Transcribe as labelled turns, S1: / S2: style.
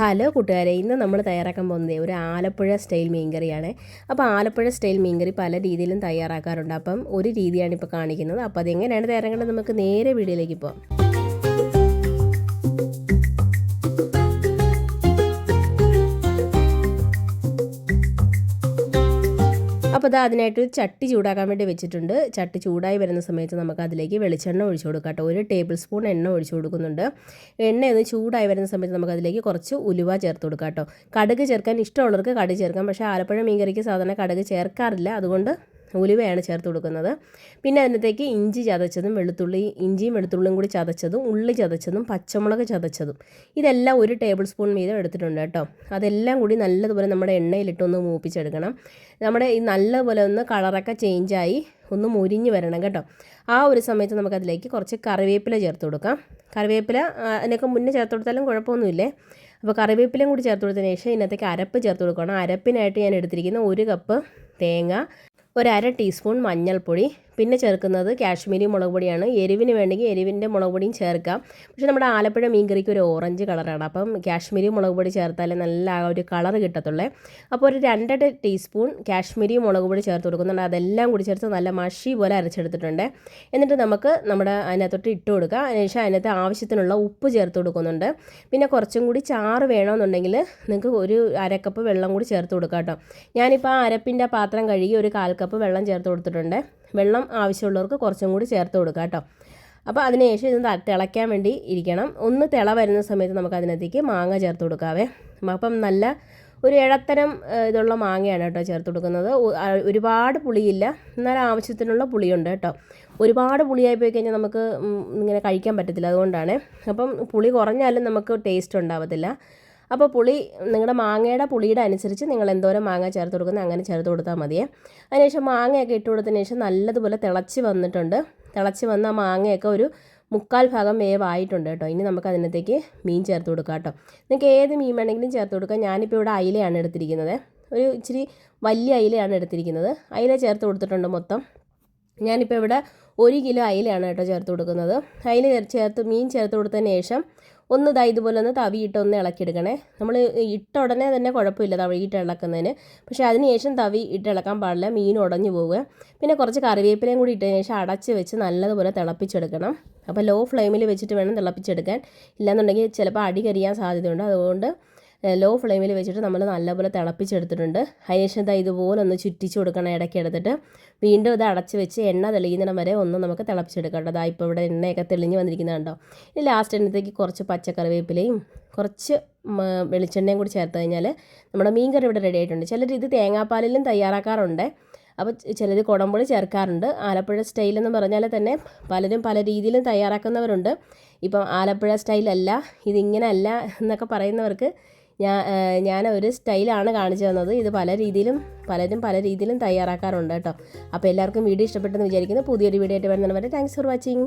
S1: Hello കൂട്ടുകാരെ ഇന്ന് നമ്മൾ തയ്യാറാക്കാൻ പോകുന്നത് ഒരു ആലപ്പുഴ സ്റ്റൈൽ മീൻകറിയാണ് അപ്പോൾ ആലപ്പുഴ സ്റ്റൈൽ മീൻകറി പല രീതിയിലും തയ്യാറാക്കാറുണ്ട്. അപ്പം ഒരു രീതിയാണ് ഇപ്പോൾ കാണിക്കുന്നത്. അപ്പോൾ അതെങ്ങനെയാണ് തയ്യാറാക്കേണ്ടത് നമുക്ക് നേരെ വീഡിയോയിലേക്ക് പോകാം. അപ്പോൾ അത് അതിനായിട്ട് ചട്ടി ചൂടാക്കാൻ വേണ്ടി വെച്ചിട്ടുണ്ട്. ചട്ടി ചൂടായി വരുന്ന സമയത്ത് നമുക്ക് അതിലേക്ക് വെളിച്ചെണ്ണ ഒഴിച്ചു കൊടുക്കാം കേട്ടോ. ഒരു ടേബിൾ സ്പൂൺ എണ്ണ ഒഴിച്ചു കൊടുക്കുന്നുണ്ട്. എണ്ണ ഒന്ന് ചൂടായി വരുന്ന സമയത്ത് നമുക്ക് അതിലേക്ക് കുറച്ച് ഉലുവ ചേർത്ത് കൊടുക്കാം കേട്ടോ. കടുക് ചേർക്കാൻ ഇഷ്ടമുള്ളവർക്ക് കടുക് ചേർക്കാം. പക്ഷേ ആലപ്പുഴ മീൻകറിക്ക് സാധാരണ കടുക് ചേർക്കാറില്ല. അതുകൊണ്ട് ഉലുവയാണ് ചേർത്ത് കൊടുക്കുന്നത്. പിന്നെ അതിനകത്തേക്ക് ഇഞ്ചി ചതച്ചതും വെളുത്തുള്ളി ഇഞ്ചിയും വെളുത്തുള്ളിയും കൂടി ചതച്ചതും ഉള്ളി ചതച്ചതും പച്ചമുളക് ചതച്ചതും. ഇതെല്ലാം ഒരു ടേബിൾ സ്പൂൺ വീതം എടുത്തിട്ടുണ്ട് കേട്ടോ. അതെല്ലാം കൂടി നല്ലതുപോലെ നമ്മുടെ എണ്ണയിലിട്ടൊന്ന് മൂപ്പിച്ചെടുക്കണം. നമ്മുടെ ഈ നല്ലപോലെ ഒന്ന് കളറൊക്കെ ചേഞ്ചായി ഒന്ന് മുരിഞ്ഞ് വരണം കേട്ടോ. ആ ഒരു സമയത്ത് നമുക്കതിലേക്ക് കുറച്ച് കറിവേപ്പില ചേർത്ത് കൊടുക്കാം. കറിവേപ്പില അതിനൊക്കെ മുന്നേ ചേർത്ത് കൊടുത്താലും കുഴപ്പമൊന്നുമില്ലേ? അപ്പോൾ കറിവേപ്പിലയും കൂടി ചേർത്ത് കൊടുത്തതിന് ശേഷം ഇതിനകത്തേക്ക് അരപ്പ് ചേർത്ത് കൊടുക്കണം. അരപ്പിനായിട്ട് ഞാൻ എടുത്തിരിക്കുന്ന ഒരു കപ്പ് തേങ്ങ ഒരു ടീസ്പൂൺ മഞ്ഞൾപ്പൊടി പിന്നെ ചേർക്കുന്നത് കാശ്മീരി മുളക് പൊടിയാണ്. എരിവിന് വേണമെങ്കിൽ എരിവിന്റെ മുളക് പൊടിയും ചേർക്കാം. പക്ഷേ നമ്മുടെ ആലപ്പുഴ മീൻകറിക്ക് ഒരു ഓറഞ്ച് കളറാണ്. അപ്പം കാശ്മീരി മുളക് പൊടി ചേർത്താലേ നല്ല ആ ഒരു കളർ കിട്ടത്തുള്ളേ. അപ്പോൾ ഒരു രണ്ടര ടീസ്പൂൺ കാശ്മീരി മുളക് പൊടി ചേർത്ത് കൊടുക്കുന്നുണ്ട്. അതെല്ലാം കൂടി ചേർത്ത് നല്ല മഷി പോലെ അരച്ചെടുത്തിട്ടുണ്ട്. എന്നിട്ട് നമുക്ക് നമ്മുടെ അതിനകത്തോട്ട് ഇട്ട് കൊടുക്കാം. അതിനുശേഷം അതിനകത്ത് ആവശ്യത്തിനുള്ള ഉപ്പ് ചേർത്ത് കൊടുക്കുന്നുണ്ട്. പിന്നെ കുറച്ചും കൂടി ചാറ് വേണമെന്നുണ്ടെങ്കിൽ നിങ്ങൾക്ക് ഒരു അരക്കപ്പ് വെള്ളം കൂടി ചേർത്ത് കൊടുക്കാം കേട്ടോ. ഞാനിപ്പോൾ ആ അരപ്പിന്റെ പാത്രം കഴുകി ഒരു കാൽ കപ്പ് വെള്ളം ചേർത്ത് കൊടുത്തിട്ടുണ്ട്. വെള്ളം ആവശ്യമുള്ളവർക്ക് കുറച്ചും കൂടി ചേർത്ത് കൊടുക്കുക കേട്ടോ. അപ്പോൾ അതിനുശേഷം ഇത് തിളയ്ക്കാൻ വേണ്ടി ഇരിക്കണം. ഒന്ന് തിള വരുന്ന സമയത്ത് നമുക്ക് അതിനകത്തേക്ക് മാങ്ങ ചേർത്ത് കൊടുക്കാവേ. അപ്പം നല്ല ഒരു ഇടത്തരം ഇതുള്ള മാങ്ങയാണ് കേട്ടോ ചേർത്ത് കൊടുക്കുന്നത്. ഒരുപാട് പുളിയില്ല. എന്നാൽ ആവശ്യത്തിനുള്ള പുളിയുണ്ട് കേട്ടോ. ഒരുപാട് പുളിയായി പോയി കഴിഞ്ഞാൽ നമുക്ക് ഇങ്ങനെ കഴിക്കാൻ പറ്റത്തില്ല. അതുകൊണ്ടാണ്. അപ്പം പുളി കുറഞ്ഞാലും നമുക്ക് ടേസ്റ്റ് ഉണ്ടാവത്തില്ല. അപ്പോൾ പുളി നിങ്ങളുടെ മാങ്ങയുടെ പുളിയുടെ അനുസരിച്ച് നിങ്ങൾ എന്തോരം മാങ്ങ ചേർത്ത് കൊടുക്കുന്നത് അങ്ങനെ ചേർത്ത് കൊടുത്താൽ മതിയേ അതിനുശേഷം മാങ്ങയൊക്കെ ഇട്ട് കൊടുത്തതിന് ശേഷം നല്ലതുപോലെ തിളച്ച് വന്നിട്ടുണ്ട്. തിളച്ച് വന്ന മാങ്ങയൊക്കെ ഒരു മുക്കാൽ ഭാഗം വേവായിട്ടുണ്ട് കേട്ടോ. ഇനി നമുക്ക് അതിനകത്തേക്ക് മീൻ ചേർത്ത് കൊടുക്കാം കേട്ടോ. നിങ്ങൾക്ക് ഏത് മീൻ വേണമെങ്കിലും ചേർത്ത് കൊടുക്കാം. ഞാനിപ്പോൾ ഇവിടെ അയിലയാണ് എടുത്തിരിക്കുന്നത്. ഒരു ഇച്ചിരി വലിയ അയിലയാണ് എടുത്തിരിക്കുന്നത്. അയില ചേർത്ത് കൊടുത്തിട്ടുണ്ട് മൊത്തം. ഞാനിപ്പോൾ ഇവിടെ ഒരു കിലോ അയിലയാണ് കേട്ടോ ചേർത്ത് കൊടുക്കുന്നത്. അയില ചേർത്ത് മീൻ ചേർത്ത് കൊടുത്തതിന് ശേഷം ഒന്ന് ഇതാ ഇതുപോലെ ഒന്ന് തവിയിട്ട് ഒന്ന് ഇളക്കിയെടുക്കണേ. നമ്മൾ ഇട്ട ഉടനെ തന്നെ കുഴപ്പമില്ല തവിയിട്ട് ഇളക്കുന്നതിന്. പക്ഷേ അതിനുശേഷം തവി ഇട്ട് ഇളക്കാൻ പാടില്ല. മീൻ ഉടഞ്ഞു പോവുക. പിന്നെ കുറച്ച് കറിവേപ്പിലയും കൂടി ഇട്ടതിന് ശേഷം അടച്ച് വെച്ച് നല്ലതുപോലെ തിളപ്പിച്ചെടുക്കണം. അപ്പോൾ ലോ ഫ്ലെയിമിൽ വെച്ചിട്ട് വേണം തിളപ്പിച്ചെടുക്കാൻ. ഇല്ലാന്നുണ്ടെങ്കിൽ ചിലപ്പോൾ അടി കരിയാൻ സാധ്യതയുണ്ട്. അതുകൊണ്ട് ലോ ഫ്ലെയിമിൽ വെച്ചിട്ട് നമ്മൾ നല്ലപോലെ തിളപ്പിച്ചെടുത്തിട്ടുണ്ട്. അതിനുശേഷം ഇതാ ഇതുപോലെ ഒന്ന് ചുറ്റിച്ച് കൊടുക്കണം ഇടയ്ക്ക് എടുത്തിട്ട്. വീണ്ടും ഇത് അടച്ച് വെച്ച് എണ്ണ തെളിയുന്നിടം വരെ ഒന്ന് നമുക്ക് തിളപ്പിച്ചെടുക്കാം കേട്ടോ. ഇപ്പോൾ ഇവിടെ എണ്ണയൊക്കെ തെളിഞ്ഞ് വന്നിരിക്കുന്നുണ്ടോ ഇനി ലാസ്റ്റ് എണ്ണത്തേക്ക് കുറച്ച് പച്ചക്കറിവേപ്പിലയും കുറച്ച് വെളിച്ചെണ്ണയും കൂടി ചേർത്ത് കഴിഞ്ഞാൽ നമ്മുടെ മീൻകറി ഇവിടെ റെഡി ആയിട്ടുണ്ട്. ചിലർ ഇത് തേങ്ങാപ്പാലിലും തയ്യാറാക്കാറുണ്ട്. അപ്പോൾ ചിലർ കുടംപുളി ചേർക്കാറുണ്ട്. ആലപ്പുഴ സ്റ്റൈൽ എന്ന് പറഞ്ഞാൽ തന്നെ പലരും പല രീതിയിലും തയ്യാറാക്കുന്നവരുണ്ട്. ഇപ്പം ആലപ്പുഴ സ്റ്റൈലല്ല ഇതിങ്ങനെയല്ല എന്നൊക്കെ പറയുന്നവർക്ക് ഞാൻ ഞാൻ ഒരു സ്റ്റൈലാണ് കാണിച്ചു തന്നത്. ഇത് പല രീതിയിലും പലരും പല രീതിയിലും തയ്യാറാക്കാറുണ്ട് കേട്ടോ. അപ്പോൾ എല്ലാവർക്കും വീഡിയോ ഇഷ്ടപ്പെട്ടെന്ന് വിചാരിക്കുന്നു. പുതിയൊരു വീഡിയോ ആയിട്ട് വരുന്നവരെ താങ്ക്സ് ഫോർ വാച്ചിങ്